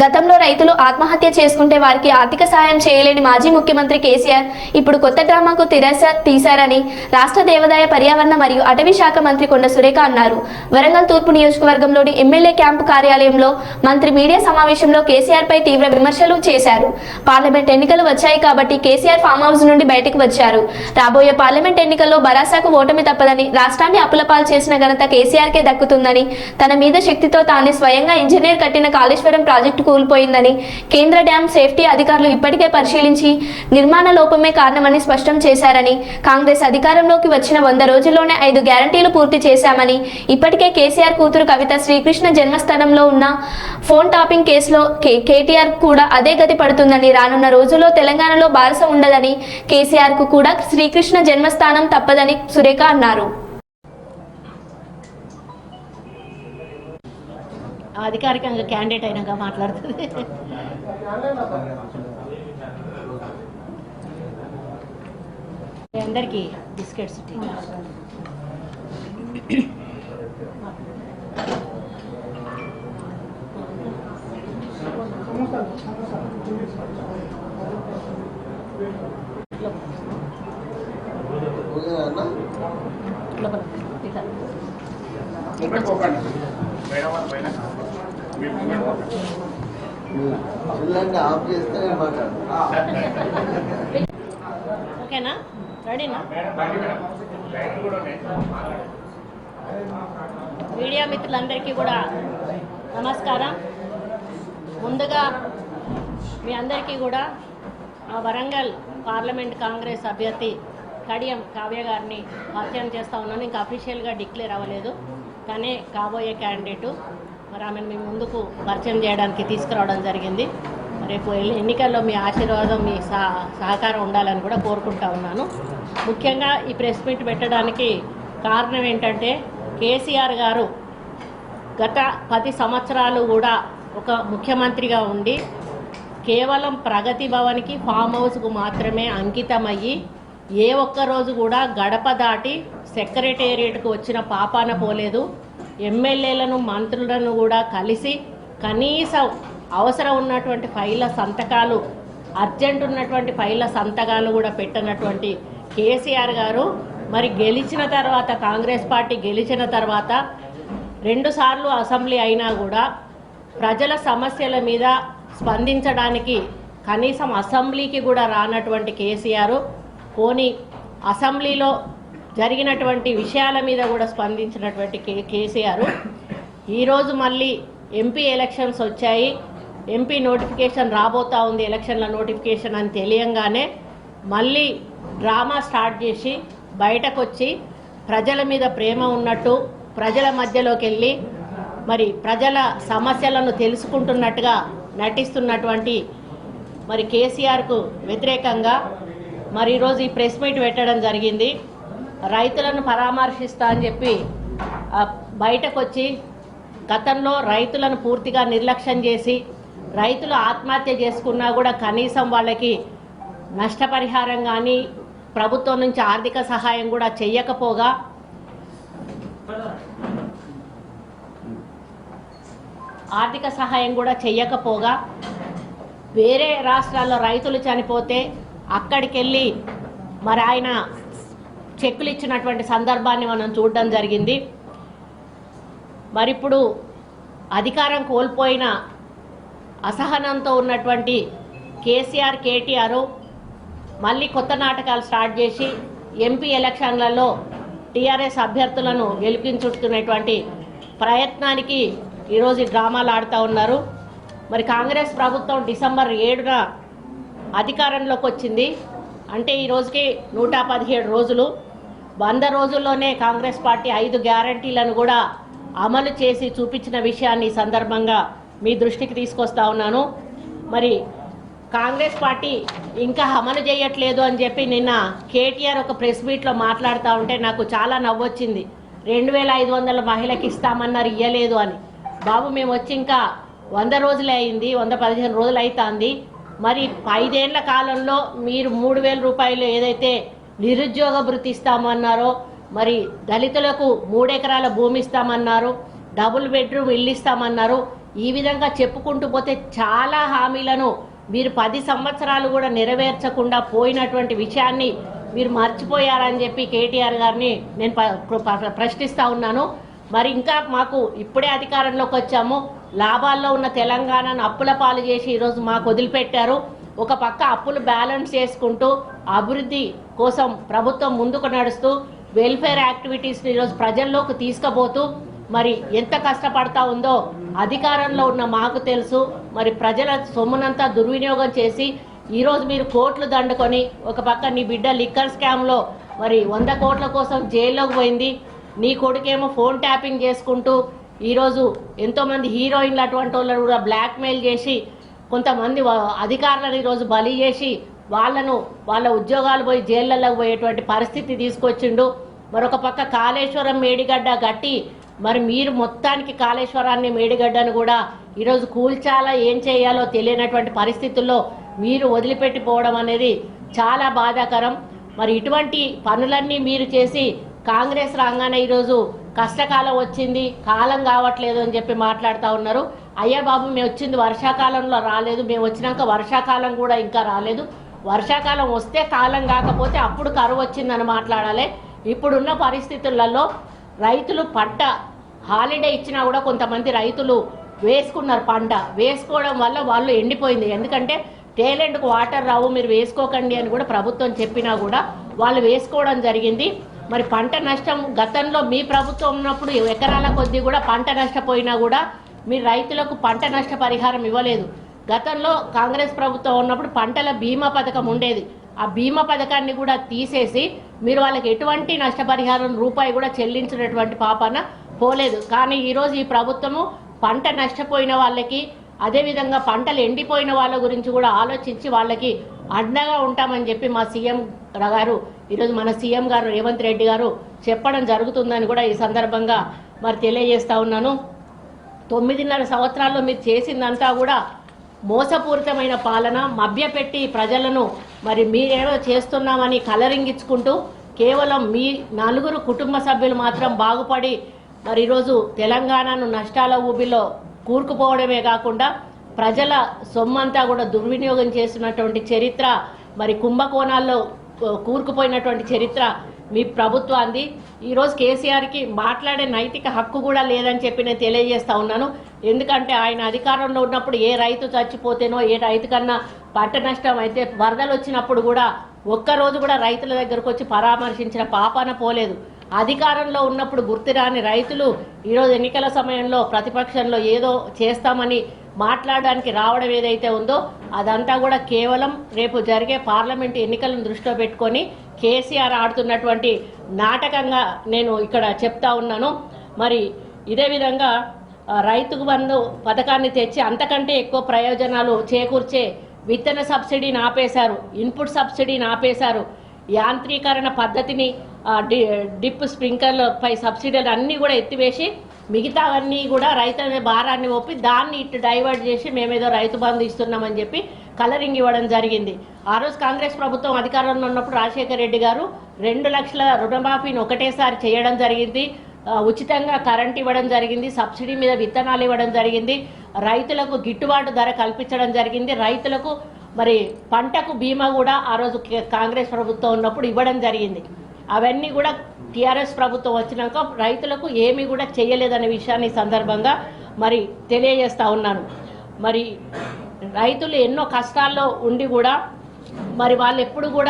గతంలో రైతులు ఆత్మహత్య చేసుకుంటే వారికి ఆర్థిక సాయం చేయలేని మాజీ ముఖ్యమంత్రి కేసీఆర్ ఇప్పుడు కొత్త డ్రామాకు తిరస తీశారని రాష్ట్ర దేవాదాయ పర్యావరణ మరియు అటవీ శాఖ మంత్రి కొండ సురేఖ అన్నారు. వరంగల్ తూర్పు నియోజకవర్గంలోని ఎమ్మెల్యే క్యాంపు కార్యాలయంలో మంత్రి మీడియా సమావేశంలో కేసీఆర్ పై తీవ్ర విమర్శలు చేశారు. పార్లమెంట్ ఎన్నికలు వచ్చాయి కాబట్టి కేసీఆర్ ఫామ్ హౌస్ నుండి బయటకు వచ్చారు. రాబోయే పార్లమెంట్ ఎన్నికల్లో బరాసాకు ఓటమి తప్పదని రాష్ట్రాన్ని అప్పులపాలు చేసిన ఘనత కేసీఆర్ కే దక్కుతుందని తన మీద శక్తితో తానే స్వయంగా ఇంజనీర్ కట్టిన కాళేశ్వరం ప్రాజెక్టు కూలిపోయిందని కేంద్ర డ్యాం సేఫ్టీ అధికారులు ఇప్పటికే పరిశీలించి నిర్మాణ లోపమే కారణమని స్పష్టం చేశారని కాంగ్రెస్ అధికారంలోకి వచ్చిన వంద రోజుల్లోనే ఐదు గ్యారంటీలు పూర్తి చేశామని ఇప్పటికే కేసీఆర్ కూతురు కవిత శ్రీకృష్ణ జన్మస్థానంలో ఉన్న ఫోన్ టాపింగ్ కేసులో కే- కేటీఆర్ కూడా అదే గతి పడుతుందని రానున్న రోజుల్లో తెలంగాణలో బారస ఉండదని కేసీఆర్కు కూడా శ్రీకృష్ణ జన్మస్థానం తప్పదని సురేఖ అన్నారు. అధికారికంగా క్యాండిడేట్ అయినాక మాట్లాడుతుంది మీ అందరికీ బిస్కెట్స్ టీ. లోపల. ఇట్లా. ఆఫ్ చేస్తే ఓకేనా? రెడీనా? మీడియా మిత్రులందరికీ కూడా నమస్కారం. ముందుగా మీ అందరికీ కూడా మా వరంగల్ పార్లమెంట్ కాంగ్రెస్ అభ్యర్థి కడియం కావ్య గారిని పరిచయం చేస్తా ఉన్నాను. ఇంకా అఫీషియల్గా డిక్లేర్ అవ్వలేదు. కానీ కాబోయే క్యాండిడేటు మరి ఆమెను మీ ముందుకు పరిచయం చేయడానికి తీసుకురావడం జరిగింది. రేపు ఎన్నికల్లో మీ ఆశీర్వాదం మీ సహకారం ఉండాలని కూడా కోరుకుంటా ఉన్నాను. ముఖ్యంగా ఈ ప్రెస్ మీట్ పెట్టడానికి కారణం ఏంటంటే కేసీఆర్ గారు గత పది సంవత్సరాలు కూడా ఒక ముఖ్యమంత్రిగా ఉండి కేవలం ప్రగతి భవన్కి ఫామ్ హౌస్కు మాత్రమే అంకితమయ్యి ఏ ఒక్క రోజు కూడా గడప దాటి సెక్రటేరియట్కు వచ్చిన పాపాన పోలేదు. ఎమ్మెల్యేలను మంత్రులను కూడా కలిసి కనీసం అవసరం ఉన్నటువంటి ఫైళ్ళ సంతకాలు అర్జెంట్ ఉన్నటువంటి ఫైళ్ళ సంతకాలు కూడా పెట్టనటువంటి కేసీఆర్ గారు. మరి గెలిచిన తర్వాత కాంగ్రెస్ పార్టీ గెలిచిన తర్వాత రెండుసార్లు అసెంబ్లీ అయినా కూడా ప్రజల సమస్యల మీద స్పందించడానికి కనీసం అసెంబ్లీకి కూడా రానటువంటి కేసీఆర్. పోనీ అసెంబ్లీలో జరిగినటువంటి విషయాల మీద కూడా స్పందించినటువంటి కే కేసీఆర్. ఈరోజు మళ్ళీ ఎంపీ ఎలక్షన్స్ వచ్చాయి. ఎంపీ నోటిఫికేషన్ రాబోతా ఉంది ఎలక్షన్ల నోటిఫికేషన్ అని తెలియంగానే మళ్ళీ డ్రామా స్టార్ట్ చేసి బయటకు వచ్చి ప్రజల మీద ప్రేమ ఉన్నట్టు ప్రజల మధ్యలోకి వెళ్ళి మరి ప్రజల సమస్యలను తెలుసుకుంటున్నట్టుగా నటిస్తున్నటువంటి మరి కేసీఆర్కు వ్యతిరేకంగా మరి ఈరోజు ఈ ప్రెస్ మీట్ పెట్టడం జరిగింది. రైతులను పరామర్శిస్తా అని చెప్పి బయటకు వచ్చి గతంలో రైతులను పూర్తిగా నిర్లక్ష్యం చేసి రైతులు ఆత్మహత్య చేసుకున్నా కూడా కనీసం వాళ్ళకి నష్టపరిహారం కానీ ప్రభుత్వం నుంచి ఆర్థిక సహాయం కూడా చెయ్యకపోగా ఆర్థిక సహాయం కూడా చెయ్యకపోగా వేరే రాష్ట్రాల్లో రైతులు చనిపోతే అక్కడికి వెళ్ళి మరి ఆయన చెక్కులు ఇచ్చినటువంటి సందర్భాన్ని మనం చూడడం జరిగింది. మరి ఇప్పుడు అధికారం కోల్పోయిన అసహనంతో ఉన్నటువంటి కేసీఆర్ కేటీఆర్ మళ్ళీ కొత్త నాటకాలు స్టార్ట్ చేసి ఎంపీ ఎలక్షన్లలో టీఆర్ఎస్ అభ్యర్థులను గెలిపించుతున్నటువంటి ప్రయత్నానికి ఈరోజు డ్రామాలు ఆడుతూ ఉన్నారు. మరి కాంగ్రెస్ ప్రభుత్వం డిసెంబర్ ఏడున అధికారంలోకి వచ్చింది. అంటే ఈ రోజుకి నూట పదిహేడు రోజులు వంద రోజుల్లోనే కాంగ్రెస్ పార్టీ ఐదు గ్యారంటీలను కూడా అమలు చేసి చూపించిన విషయాన్ని సందర్భంగా మీ దృష్టికి తీసుకొస్తా ఉన్నాను. మరి కాంగ్రెస్ పార్టీ ఇంకా అమలు చేయట్లేదు అని చెప్పి నిన్న కేటీఆర్ ఒక ప్రెస్ మీట్లో మాట్లాడుతూ ఉంటే నాకు చాలా నవ్వొచ్చింది. రెండు వేల ఐదు వందల మహిళకి ఇస్తామన్నారు ఇయ్యలేదు అని. బాబు మేము వచ్చి ఇంకా వంద రోజులే అయింది వంద పదిహేను రోజులు అవుతుంది మరి ఐదేళ్ళ కాలంలో మీరు మూడు వేల రూపాయలు ఏదైతే నిరుద్యోగ భృతి ఇస్తామన్నారు. మరి దళితులకు మూడెకరాల భూమి ఇస్తామన్నారు. డబుల్ బెడ్రూమ్ ఇల్లు ఇస్తామన్నారు. ఈ విధంగా చెప్పుకుంటూ పోతే చాలా హామీలను మీరు పది సంవత్సరాలు కూడా నెరవేర్చకుండా పోయినటువంటి విషయాన్ని మీరు మర్చిపోయారని చెప్పి కేటీఆర్ గారిని నేను ప- ప్ర- ప్రశ్నిస్తా ఉన్నాను. మరి ఇంకా మాకు ఇప్పుడే అధికారంలోకి వచ్చాము. లాభాల్లో ఉన్న తెలంగాణను అప్పుల పాలు చేసి ఈరోజు మాకు వదిలిపెట్టారు. ఒక పక్క అప్పులు బ్యాలెన్స్ చేసుకుంటూ అభివృద్ధి కోసం ప్రభుత్వం ముందుకు నడుస్తూ వెల్ఫేర్ యాక్టివిటీస్ని ఈరోజు ప్రజల్లోకి తీసుకుపోతూ మరి ఎంత కష్టపడతా ఉందో అధికారంలో ఉన్న మాకు తెలుసు. మరి ప్రజల సొమ్మునంతా దుర్వినియోగం చేసి ఈరోజు మీరు కోట్లు దండుకొని ఒక పక్క నీ బిడ్డ లిక్కర్ స్కామ్లో మరి వంద కోట్ల కోసం జైల్లోకి పోయింది. నీ కొడుకేమో ఫోన్ ట్యాపింగ్ చేసుకుంటూ ఈరోజు ఎంతోమంది హీరోయిన్లు అటువంటి వాళ్ళని కూడా బ్లాక్మెయిల్ చేసి కొంతమంది అధికారులను ఈరోజు బలి చేసి వాళ్ళను వాళ్ళ ఉద్యోగాలు పోయి జైళ్ళలోకి పోయేటువంటి పరిస్థితి తీసుకొచ్చిండు. మరొక పక్క కాళేశ్వరం మేడిగడ్డ గట్టి మరి మీరు మొత్తానికి కాళేశ్వరాన్ని మేడిగడ్డను కూడా ఈరోజు కూల్చాలా ఏం చేయాలో తెలియనటువంటి పరిస్థితుల్లో మీరు వదిలిపెట్టిపోవడం అనేది చాలా బాధాకరం. మరి ఇటువంటి పనులన్నీ మీరు చేసి కాంగ్రెస్ రాగానే ఈరోజు కష్టకాలం వచ్చింది కాలం కావట్లేదు అని చెప్పి మాట్లాడుతూ ఉన్నారు. అయ్యా బాబు మేము వచ్చింది వర్షాకాలంలో రాలేదు మేము వచ్చినాక వర్షాకాలం కూడా ఇంకా రాలేదు. వర్షాకాలం వస్తే కాలం కాకపోతే అప్పుడు కరువు వచ్చిందని మాట్లాడాలి. ఇప్పుడున్న పరిస్థితులలో రైతులు పంట హాలిడే ఇచ్చినా కూడా కొంతమంది రైతులు వేసుకున్నారు పంట. వేసుకోవడం వల్ల వాళ్ళు ఎండిపోయింది. ఎందుకంటే టేలెంట్కు వాటర్ రావు మీరు వేసుకోకండి అని కూడా ప్రభుత్వం చెప్పినా కూడా వాళ్ళు వేసుకోవడం జరిగింది. మరి పంట నష్టం గతంలో మీ ప్రభుత్వం ఉన్నప్పుడు ఎకరాల కొద్దీ కూడా పంట నష్టపోయినా కూడా మీ రైతులకు పంట నష్ట పరిహారం ఇవ్వలేదు. గతంలో కాంగ్రెస్ ప్రభుత్వం ఉన్నప్పుడు పంటల బీమా పథకం ఉండేది. ఆ బీమా పథకాన్ని కూడా తీసేసి మీరు వాళ్ళకి ఎటువంటి నష్టపరిహారం రూపాయి కూడా చెల్లించినటువంటి పాపన పోలేదు. కానీ ఈరోజు ఈ ప్రభుత్వము పంట నష్టపోయిన వాళ్ళకి అదేవిధంగా పంటలు ఎండిపోయిన వాళ్ళ గురించి కూడా ఆలోచించి వాళ్ళకి అండగా ఉంటామని చెప్పి మా సీఎం గారు ఈరోజు మన సీఎం గారు రేవంత్ రెడ్డి గారు చెప్పడం జరుగుతుందని కూడా ఈ సందర్భంగా మరి తెలియజేస్తా ఉన్నాను. తొమ్మిదిన్నర సంవత్సరాల్లో మీరు చేసిందంతా కూడా మోసపూరితమైన పాలన మభ్యపెట్టి ప్రజలను మరి మీరేదో చేస్తున్నామని కలరింగించుకుంటూ కేవలం మీ నలుగురు కుటుంబ సభ్యులు మాత్రం బాగుపడి మరి ఈరోజు తెలంగాణను నష్టాల ఊబిలో కూరుకుపోవడమే కాకుండా ప్రజల సొమ్మంతా కూడా దుర్వినియోగం చేస్తున్నటువంటి చరిత్ర మరి కుంభకోణాల్లో కూరుకుపోయినటువంటి చరిత్ర మీ ప్రభుత్వాన్ని. ఈరోజు కేసీఆర్కి మాట్లాడే నైతిక హక్కు కూడా లేదని చెప్పి నేను తెలియజేస్తా ఉన్నాను. ఎందుకంటే ఆయన అధికారంలో ఉన్నప్పుడు ఏ రైతు చచ్చిపోతేనో ఏ రైతు కన్నా పంట నష్టం అయితే వరదలు వచ్చినప్పుడు కూడా ఒక్కరోజు కూడా రైతుల దగ్గరకు వచ్చి పరామర్శించిన పాపాన పోలేదు. అధికారంలో ఉన్నప్పుడు గుర్తురాని రైతులు ఈరోజు ఎన్నికల సమయంలో ప్రతిపక్షంలో ఏదో చేస్తామని మాట్లాడడానికి రావడం ఏదైతే ఉందో అదంతా కూడా కేవలం రేపు జరిగే పార్లమెంట్ ఎన్నికలను దృష్టిలో పెట్టుకొని కేసీఆర్ ఆడుతున్నటువంటి నాటకంగా నేను ఇక్కడ చెప్తా ఉన్నాను. మరి ఇదే విధంగా రైతుకు బంధు పథకాన్ని తెచ్చి అంతకంటే ఎక్కువ ప్రయోజనాలు చేకూర్చే విత్తన సబ్సిడీని ఆపేశారు ఇన్పుట్ సబ్సిడీని ఆపేశారు. యాంత్రీకరణ పద్ధతిని డిప్ స్ప్రింక్లర్ పై సబ్సిడీలు అన్నీ కూడా ఎత్తివేసి మిగతావన్నీ కూడా రైతుల భారాన్ని ఒప్పి దాన్ని ఇటు డైవర్ట్ చేసి మేమేదో రైతు బంధు ఇస్తున్నామని చెప్పి కలరింగ్ ఇవ్వడం జరిగింది. ఆ రోజు కాంగ్రెస్ ప్రభుత్వం అధికారంలో ఉన్నప్పుడు రాజశేఖర రెడ్డి గారు రెండు లక్షల రుణమాఫీని ఒకటేసారి చేయడం జరిగింది. ఉచితంగా కరెంట్ ఇవ్వడం జరిగింది సబ్సిడీ మీద విత్తనాలు ఇవ్వడం జరిగింది రైతులకు గిట్టుబాటు ధర కల్పించడం జరిగింది. రైతులకు మరి పంటకు బీమా కూడా ఆ రోజు కాంగ్రెస్ ప్రభుత్వం ఉన్నప్పుడు ఇవ్వడం జరిగింది. అవన్నీ కూడా టీఆర్ఎస్ ప్రభుత్వం వచ్చినాక రైతులకు ఏమీ కూడా చేయలేదనే విషయాన్ని సందర్భంగా మరి తెలియజేస్తా ఉన్నాను. మరి రైతులు ఎన్నో కష్టాల్లో ఉండి కూడా మరి వాళ్ళు ఎప్పుడు కూడా